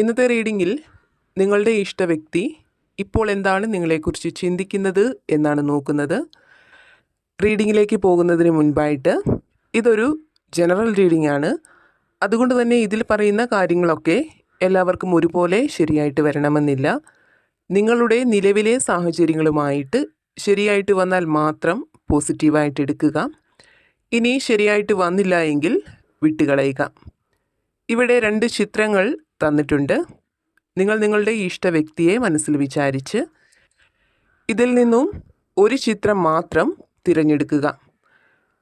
ഇന്നത്തെ റീഡിങ്ങിൽ നിങ്ങളുടെ ഇഷ്ട വ്യക്തി ഇപ്പോൾ എന്താണ് നിങ്ങളെക്കുറിച്ച് ചിന്തിക്കുന്നത് എന്നാണ് നോക്കുന്നത്. റീഡിങ്ങിലേക്ക് പോകുന്നതിന് മുൻപായിട്ട് ഇതൊരു ജനറൽ റീഡിംഗ് ആണ് അതുകൊണ്ട് തന്നെ ഇതിൽ പറയുന്ന കാര്യങ്ങളൊക്കെ എല്ലാവർക്കും ഒരുപോലെ ശരിയായിട്ട് വരണമെന്നില്ല. നിങ്ങളുടെ നിലവിലെ സാഹചര്യങ്ങളുമായിട്ട് ശരിയായിട്ട് വന്നാൽ മാത്രം പോസിറ്റീവായിട്ട് എടുക്കുക. ഇനി ശരിയായിട്ട് വന്നില്ല എങ്കിൽ വിട്ടുകളയുക. ഇവിടെ രണ്ട് ചിത്രങ്ങൾ തന്നിട്ടുണ്ട്. നിങ്ങൾ നിങ്ങളുടെ ഇഷ്ട വ്യക്തിയെ മനസ്സിൽ വിചാരിച്ച് ഇതിൽ നിന്നും ഒരു ചിത്രം മാത്രം തിരഞ്ഞെടുക്കുക.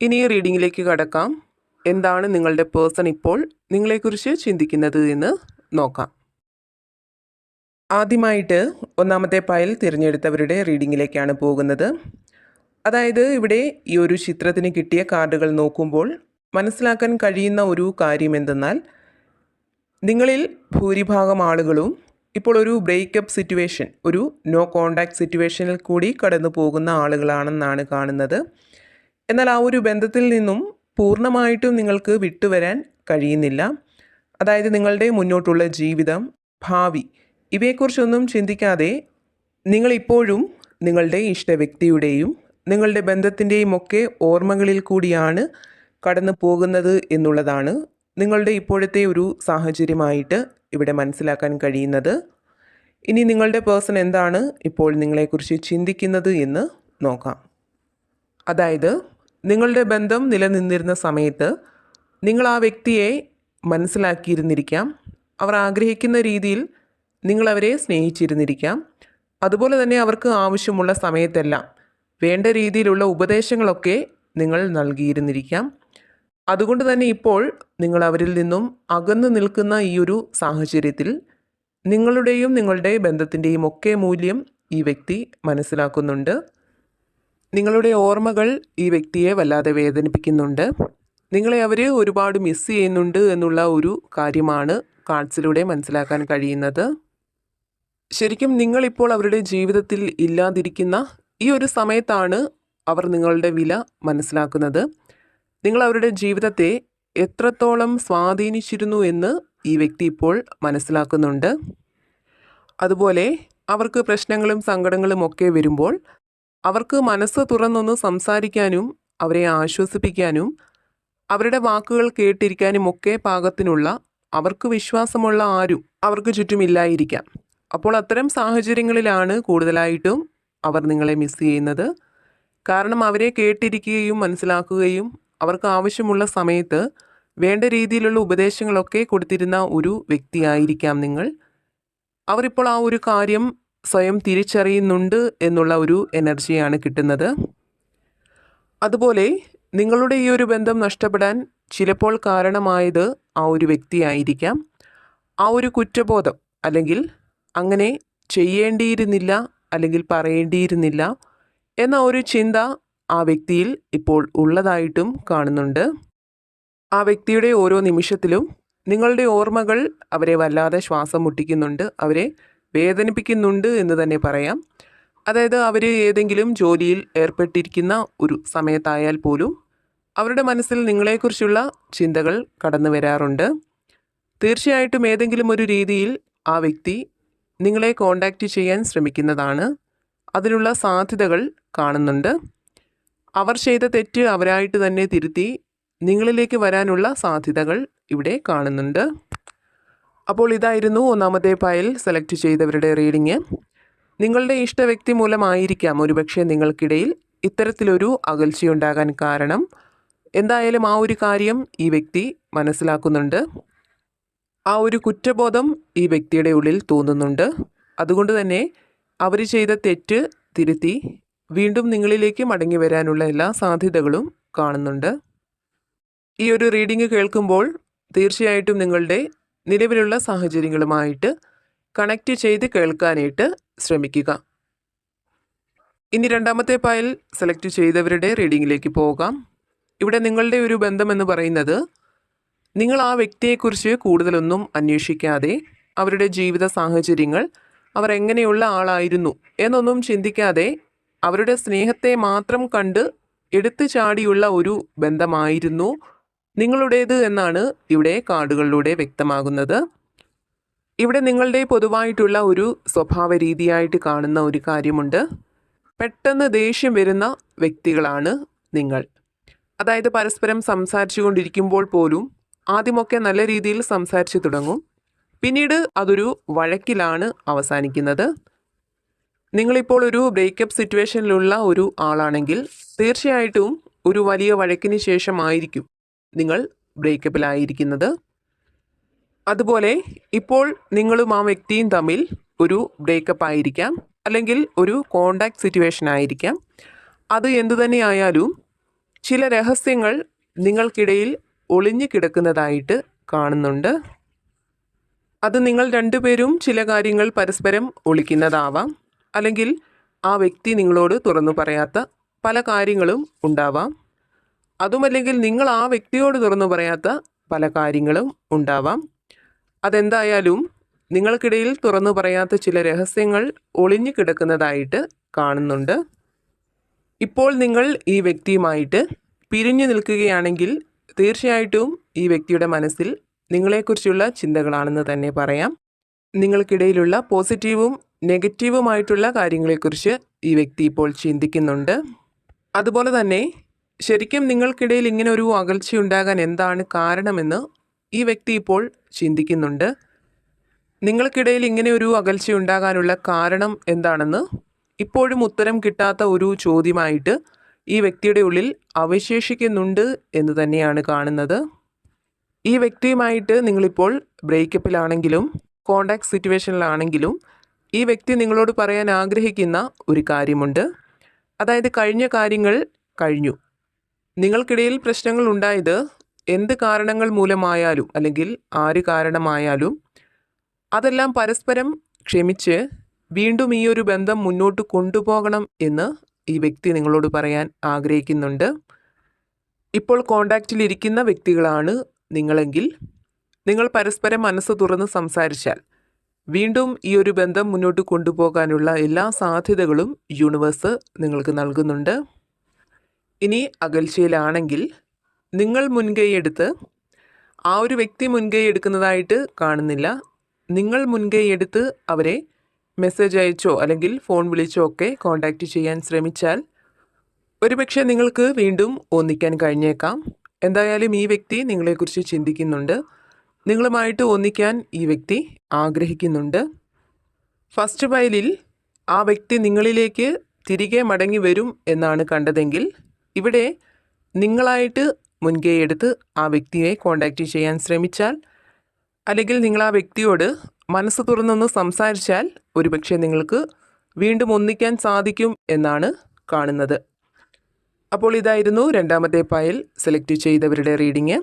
ഇനി റീഡിങ്ങിലേക്ക് കടക്കാം. എന്താണ് നിങ്ങളുടെ പേഴ്സൺ ഇപ്പോൾ നിങ്ങളെക്കുറിച്ച് ചിന്തിക്കുന്നത് എന്ന് നോക്കാം. ആദ്യമായിട്ട് ഒന്നാമത്തെ പയൽ തിരഞ്ഞെടുത്തവരുടെ റീഡിങ്ങിലേക്കാണ് പോകുന്നത്. അതായത് ഇവിടെ ഈ ഒരു ചിത്രത്തിന് കിട്ടിയ കാർഡുകൾ നോക്കുമ്പോൾ മനസ്സിലാക്കാൻ കഴിയുന്ന ഒരു കാര്യം എന്തെന്നാൽ നിങ്ങളിൽ ഭൂരിഭാഗം ആളുകളും ഇപ്പോൾ ഒരു ബ്രേക്കപ്പ് സിറ്റുവേഷൻ ഒരു നോ കോണ്ടാക്ട് സിറ്റുവേഷനിൽ കൂടി കടന്നു പോകുന്ന ആളുകളാണെന്നാണ് കാണുന്നത്. എന്നാൽ ആ ഒരു ബന്ധത്തിൽ നിന്നും പൂർണമായിട്ടും നിങ്ങൾക്ക് വിട്ടുവരാൻ കഴിയുന്നില്ല. അതായത് നിങ്ങളുടെ മുന്നോട്ടുള്ള ജീവിതം ഭാവി ഇവയെക്കുറിച്ചൊന്നും ചിന്തിക്കാതെ നിങ്ങളിപ്പോഴും നിങ്ങളുടെ ഇഷ്ട വ്യക്തിയുടെയും നിങ്ങളുടെ ബന്ധത്തിന്റെയും ഒക്കെ ഓർമ്മകളിൽ കൂടിയാണ് കടന്നു പോകുന്നത് എന്നുള്ളതാണ് നിങ്ങളുടെ ഇപ്പോഴത്തെ ഒരു സാഹചര്യമായിട്ട് ഇവിടെ മനസ്സിലാക്കാൻ കഴിയുന്നത് ഇനി നിങ്ങളുടെ പേഴ്സൺ എന്താണ് ഇപ്പോൾ നിങ്ങളെക്കുറിച്ച് ചിന്തിക്കുന്നത് എന്ന് നോക്കാം. അതായത് നിങ്ങളുടെ ബന്ധം നിലനിന്നിരുന്ന സമയത്ത് നിങ്ങൾ ആ വ്യക്തിയെ മനസ്സിലാക്കിയിരുന്നിരിക്കാം. അവർ ആഗ്രഹിക്കുന്ന രീതിയിൽ നിങ്ങളവരെ സ്നേഹിച്ചിരുന്നിരിക്കാം. അതുപോലെ തന്നെ അവർക്ക് ആവശ്യമുള്ള സമയത്തെല്ലാം വേണ്ട രീതിയിലുള്ള ഉപദേശങ്ങളൊക്കെ നിങ്ങൾ നൽകിയിരുന്നിരിക്കാം. അതുകൊണ്ട് തന്നെ ഇപ്പോൾ നിങ്ങൾ അവരിൽ നിന്നും അകന്നു നിൽക്കുന്ന ഈ ഒരു സാഹചര്യത്തിൽ നിങ്ങളുടെയും നിങ്ങളുടെ ബന്ധത്തിന്റെയും ഒക്കെ മൂല്യം ഈ വ്യക്തി മനസ്സിലാക്കുന്നുണ്ട്. നിങ്ങളുടെ ഓർമ്മകൾ ഈ വ്യക്തിയെ വല്ലാതെ വേദനിപ്പിക്കുന്നുണ്ട്. നിങ്ങളെ അവർ ഒരുപാട് മിസ് ചെയ്യുന്നുണ്ട് എന്നുള്ള ഒരു കാര്യമാണ് കാർഡ്സിലൂടെ മനസ്സിലാക്കാൻ കഴിയുന്നത്. ശരിക്കും നിങ്ങളിപ്പോൾ അവരുടെ ജീവിതത്തിൽ ഇല്ലാതിരിക്കുന്ന ഈ ഒരു സമയത്താണ് അവർ നിങ്ങളുടെ വില മനസ്സിലാക്കുന്നത്. നിങ്ങൾ അവരുടെ ജീവിതത്തെ എത്രത്തോളം സ്വാധീനിച്ചിരുന്നു എന്ന് ഈ വ്യക്തി ഇപ്പോൾ മനസ്സിലാക്കുന്നുണ്ട്. അതുപോലെ അവർക്ക് പ്രശ്നങ്ങളും സങ്കടങ്ങളും ഒക്കെ വരുമ്പോൾ അവർക്ക് മനസ്സ് തുറന്നൊന്ന് സംസാരിക്കാനും അവരെ ആശ്വസിപ്പിക്കാനും അവരുടെ വാക്കുകൾ കേട്ടിരിക്കാനും ഒക്കെ പാകത്തിനുള്ള അവർക്ക് വിശ്വാസമുള്ള ആരും അവർക്ക് ചുറ്റുമില്ലായിരിക്കാം. അപ്പോൾ അത്തരം സാഹചര്യങ്ങളിലാണ് കൂടുതലായിട്ടും അവർ നിങ്ങളെ മിസ് ചെയ്യുന്നത്. കാരണം അവരെ കേട്ടിരിക്കുകയും മനസ്സിലാക്കുകയും അവർക്ക് ആവശ്യമുള്ള സമയത്ത് വേണ്ട രീതിയിലുള്ള ഉപദേശങ്ങളൊക്കെ കൊടുത്തിരുന്ന ഒരു വ്യക്തിയായിരിക്കാം നിങ്ങൾ. അവരിപ്പോൾ ആ ഒരു കാര്യം സ്വയം തിരിച്ചറിയുന്നുണ്ട് എന്നുള്ള ഒരു എനർജിയാണ് കിട്ടുന്നത്. അതുപോലെ നിങ്ങളുടെ ഈ ഒരു ബന്ധം നഷ്ടപ്പെടാൻ ചിലപ്പോൾ കാരണമായത് ആ ഒരു വ്യക്തിയായിരിക്കാം. ആ ഒരു കുറ്റബോധം അല്ലെങ്കിൽ അങ്ങനെ ചെയ്യേണ്ടിയിരുന്നില്ല അല്ലെങ്കിൽ പറയേണ്ടിയിരുന്നില്ല എന്ന ഒരു ചിന്ത ആ വ്യക്തിയിൽ ഇപ്പോൾ ഉള്ളതായിട്ടും കാണുന്നുണ്ട്. ആ വ്യക്തിയുടെ ഓരോ നിമിഷത്തിലും നിങ്ങളുടെ ഓർമ്മകൾ അവരെ വല്ലാതെ ശ്വാസം മുട്ടിക്കുന്നുണ്ട്. അവരെ വേദനിപ്പിക്കുന്നുണ്ട് എന്ന് തന്നെ പറയാം. അതായത് അവർ ഏതെങ്കിലും ജോലിയിൽ ഏർപ്പെട്ടിരിക്കുന്ന ഒരു സമയത്തായാൽ പോലും അവരുടെ മനസ്സിൽ നിങ്ങളെക്കുറിച്ചുള്ള ചിന്തകൾ കടന്നു വരാറുണ്ട്. തീർച്ചയായിട്ടും ഏതെങ്കിലും ഒരു രീതിയിൽ ആ വ്യക്തി നിങ്ങളെ കോണ്ടാക്റ്റ് ചെയ്യാൻ ശ്രമിക്കുന്നതാണ്. അതിനുള്ള സാധ്യതകൾ കാണുന്നുണ്ട്. അവർ ചെയ്ത തെറ്റ് അവരായിട്ട് തന്നെ തിരുത്തി നിങ്ങളിലേക്ക് വരാനുള്ള സാധ്യതകൾ ഇവിടെ കാണുന്നുണ്ട്. അപ്പോൾ ഇതായിരുന്നു ഒന്നാമത്തെ ഫയൽ സെലക്ട് ചെയ്തവരുടെ റീഡിങ്. നിങ്ങളുടെ ഇഷ്ട വ്യക്തി മൂലമായിരിക്കാം ഒരുപക്ഷെ നിങ്ങൾക്കിടയിൽ ഇത്തരത്തിലൊരു അകൽച്ചയുണ്ടാകാൻ കാരണം. എന്തായാലും ആ ഒരു കാര്യം ഈ വ്യക്തി മനസ്സിലാക്കുന്നുണ്ട്. ആ ഒരു കുറ്റബോധം ഈ വ്യക്തിയുടെ ഉള്ളിൽ തോന്നുന്നുണ്ട്. അതുകൊണ്ട് തന്നെ അവർ ചെയ്ത തെറ്റ് തിരുത്തി വീണ്ടും നിങ്ങളിലേക്ക് മടങ്ങി വരാനുള്ള എല്ലാ സാധ്യതകളും കാണുന്നുണ്ട്. ഈ ഒരു റീഡിംഗ് കേൾക്കുമ്പോൾ തീർച്ചയായിട്ടും നിങ്ങളുടെ നിലവിലുള്ള സാഹചര്യങ്ങളുമായിട്ട് കണക്റ്റ് ചെയ്ത് കേൾക്കാനായിട്ട് ശ്രമിക്കുക. ഇനി രണ്ടാമത്തെ പായൽ സെലക്ട് ചെയ്തവരുടെ റീഡിങ്ങിലേക്ക് പോകാം. ഇവിടെ നിങ്ങളുടെ ഒരു ബന്ധമെന്ന് പറയുന്നത് നിങ്ങൾ ആ വ്യക്തിയെക്കുറിച്ച് കൂടുതലൊന്നും അന്വേഷിക്കാതെ അവരുടെ ജീവിത സാഹചര്യങ്ങൾ അവർ എങ്ങനെയുള്ള ആളായിരുന്നു എന്നൊന്നും ചിന്തിക്കാതെ അവരുടെ സ്നേഹത്തെ മാത്രം കണ്ട് എടുത്തു ചാടിയുള്ള ഒരു ബന്ധമായിരുന്നു നിങ്ങളുടേത് എന്നാണ് ഇവിടെ കാർഡുകളിലൂടെ വ്യക്തമാകുന്നത്. ഇവിടെ നിങ്ങളുടെ പൊതുവായിട്ടുള്ള ഒരു സ്വഭാവ രീതിയായിട്ട് കാണുന്ന ഒരു കാര്യമുണ്ട്. പെട്ടെന്ന് ദേഷ്യം വരുന്ന വ്യക്തികളാണ് നിങ്ങൾ. അതായത് പരസ്പരം സംസാരിച്ചു കൊണ്ടിരിക്കുമ്പോൾ പോലും ആദ്യമൊക്കെ നല്ല രീതിയിൽ സംസാരിച്ചു തുടങ്ങും. പിന്നീട് അതൊരു വഴക്കിലാണ് അവസാനിക്കുന്നത്. നിങ്ങളിപ്പോൾ ഒരു ബ്രേക്കപ്പ് സിറ്റുവേഷനിലുള്ള ഒരു ആളാണെങ്കിൽ തീർച്ചയായിട്ടും ഒരു വലിയ വഴക്കിന് ശേഷമായിരിക്കും നിങ്ങൾ ബ്രേക്കപ്പിലായിരിക്കുന്നത് അതുപോലെ ഇപ്പോൾ നിങ്ങളും ആ വ്യക്തിയും തമ്മിൽ ഒരു ബ്രേക്കപ്പ് ആയിരിക്കാം അല്ലെങ്കിൽ ഒരു കോണ്ടാക്ട് സിറ്റുവേഷൻ ആയിരിക്കാം. അത് എന്തു തന്നെയായാലും ചില രഹസ്യങ്ങൾ നിങ്ങൾക്കിടയിൽ ഒളിഞ്ഞു കിടക്കുന്നതായിട്ട് കാണുന്നുണ്ട്. അത് നിങ്ങൾ രണ്ടുപേരും ചില കാര്യങ്ങൾ പരസ്പരം ഒളിക്കുന്നതാവാം. അല്ലെങ്കിൽ ആ വ്യക്തി നിങ്ങളോട് തുറന്നു പറയാത്ത പല കാര്യങ്ങളും ഉണ്ടാവാം. അതുമല്ലെങ്കിൽ നിങ്ങൾ ആ വ്യക്തിയോട് തുറന്നു പറയാത്ത പല കാര്യങ്ങളും ഉണ്ടാവാം. അതെന്തായാലും നിങ്ങൾക്കിടയിൽ തുറന്നു പറയാത്ത ചില രഹസ്യങ്ങൾ ഒളിഞ്ഞു കിടക്കുന്നതായിട്ട് കാണുന്നുണ്ട്. ഇപ്പോൾ നിങ്ങൾ ഈ വ്യക്തിയുമായിട്ട് പിരിഞ്ഞു നിൽക്കുകയാണെങ്കിൽ തീർച്ചയായിട്ടും ഈ വ്യക്തിയുടെ മനസ്സിൽ നിങ്ങളെക്കുറിച്ചുള്ള ചിന്തകളാണെന്ന് തന്നെ പറയാം. നിങ്ങൾക്കിടയിലുള്ള പോസിറ്റീവും നെഗറ്റീവുമായിട്ടുള്ള കാര്യങ്ങളെക്കുറിച്ച് ഈ വ്യക്തി ഇപ്പോൾ ചിന്തിക്കുന്നുണ്ട്. അതുപോലെ തന്നെ ശരിക്കും നിങ്ങൾക്കിടയിൽ ഇങ്ങനെ ഒരു അകൽച്ചയുണ്ടാകാൻ എന്താണ് കാരണമെന്ന് ഈ വ്യക്തി ഇപ്പോൾ ചിന്തിക്കുന്നുണ്ട്. നിങ്ങൾക്കിടയിൽ ഇങ്ങനെ ഒരു അകൽച്ചയുണ്ടാകാനുള്ള കാരണം എന്താണെന്ന് ഇപ്പോഴും ഉത്തരം കിട്ടാത്ത ഒരു ചോദ്യമായിട്ട് ഈ വ്യക്തിയുടെ ഉള്ളിൽ അവശേഷിക്കുന്നുണ്ട് എന്ന് തന്നെയാണ് കാണുന്നത്. ഈ വ്യക്തിയുമായിട്ട് നിങ്ങളിപ്പോൾ ബ്രേക്കപ്പിലാണെങ്കിലും കോണ്ടാക്ട് സിറ്റുവേഷനിലാണെങ്കിലും ഈ വ്യക്തി നിങ്ങളോട് പറയാൻ ആഗ്രഹിക്കുന്ന ഒരു കാര്യമുണ്ട്. അതായത് കഴിഞ്ഞ കാര്യങ്ങൾ കഴിഞ്ഞു. നിങ്ങൾക്കിടയിൽ പ്രശ്നങ്ങൾ ഉണ്ടായത് എന്ത് കാരണങ്ങൾ മൂലമായാലും അല്ലെങ്കിൽ ആര് കാരണമായാലും അതെല്ലാം പരസ്പരം ക്ഷമിച്ച് വീണ്ടും ഈ ഒരു ബന്ധം മുന്നോട്ട് കൊണ്ടുപോകണം എന്ന് ഈ വ്യക്തി നിങ്ങളോട് പറയാൻ ആഗ്രഹിക്കുന്നുണ്ട്. ഇപ്പോൾ കോണ്ടാക്റ്റിലിരിക്കുന്ന വ്യക്തികളാണ് നിങ്ങളെങ്കിൽ നിങ്ങൾ പരസ്പരം മനസ്സ് തുറന്ന് സംസാരിച്ചാൽ വീണ്ടും ഈ ഒരു ബന്ധം മുന്നോട്ട് കൊണ്ടുപോകാനുള്ള എല്ലാ സാധ്യതകളും യൂണിവേഴ്സ് നിങ്ങൾക്ക് നൽകുന്നുണ്ട്. ഇനി അകൽച്ചയിലാണെങ്കിൽ നിങ്ങൾ മുൻകൈയെടുത്ത് ആ ഒരു വ്യക്തി മുൻകൈ എടുക്കുന്നതായിട്ട് കാണുന്നില്ല. നിങ്ങൾ മുൻകൈ എടുത്ത് അവരെ മെസ്സേജ് അയച്ചോ അല്ലെങ്കിൽ ഫോൺ വിളിച്ചോ ഒക്കെ കോൺടാക്റ്റ് ചെയ്യാൻ ശ്രമിച്ചാൽ ഒരുപക്ഷെ നിങ്ങൾക്ക് വീണ്ടും ഒന്നിക്കാൻ കഴിഞ്ഞേക്കാം. എന്തായാലും ഈ വ്യക്തി നിങ്ങളെക്കുറിച്ച് ചിന്തിക്കുന്നുണ്ട്. നിങ്ങളുമായിട്ട് ഒന്നിക്കാൻ ഈ വ്യക്തി ആഗ്രഹിക്കുന്നുണ്ട്. ഫസ്റ്റ് ഫയലിൽ ആ വ്യക്തി നിങ്ങളിലേക്ക് തിരികെ മടങ്ങി വരും എന്നാണ് കണ്ടതെങ്കിൽ ഇവിടെ നിങ്ങളായിട്ട് മുൻകൈ എടുത്ത് ആ വ്യക്തിയെ കോണ്ടാക്റ്റ് ചെയ്യാൻ ശ്രമിച്ചാൽ അല്ലെങ്കിൽ നിങ്ങൾ ആ വ്യക്തിയോട് മനസ്സ് തുറന്നൊന്ന് സംസാരിച്ചാൽ ഒരുപക്ഷെ നിങ്ങൾക്ക് വീണ്ടും ഒന്നിക്കാൻ സാധിക്കും എന്നാണ് കാണുന്നത്. അപ്പോൾ ഇതായിരുന്നു രണ്ടാമത്തെ ഫയൽ സെലക്ട് ചെയ്തവരുടെ റീഡിങ്.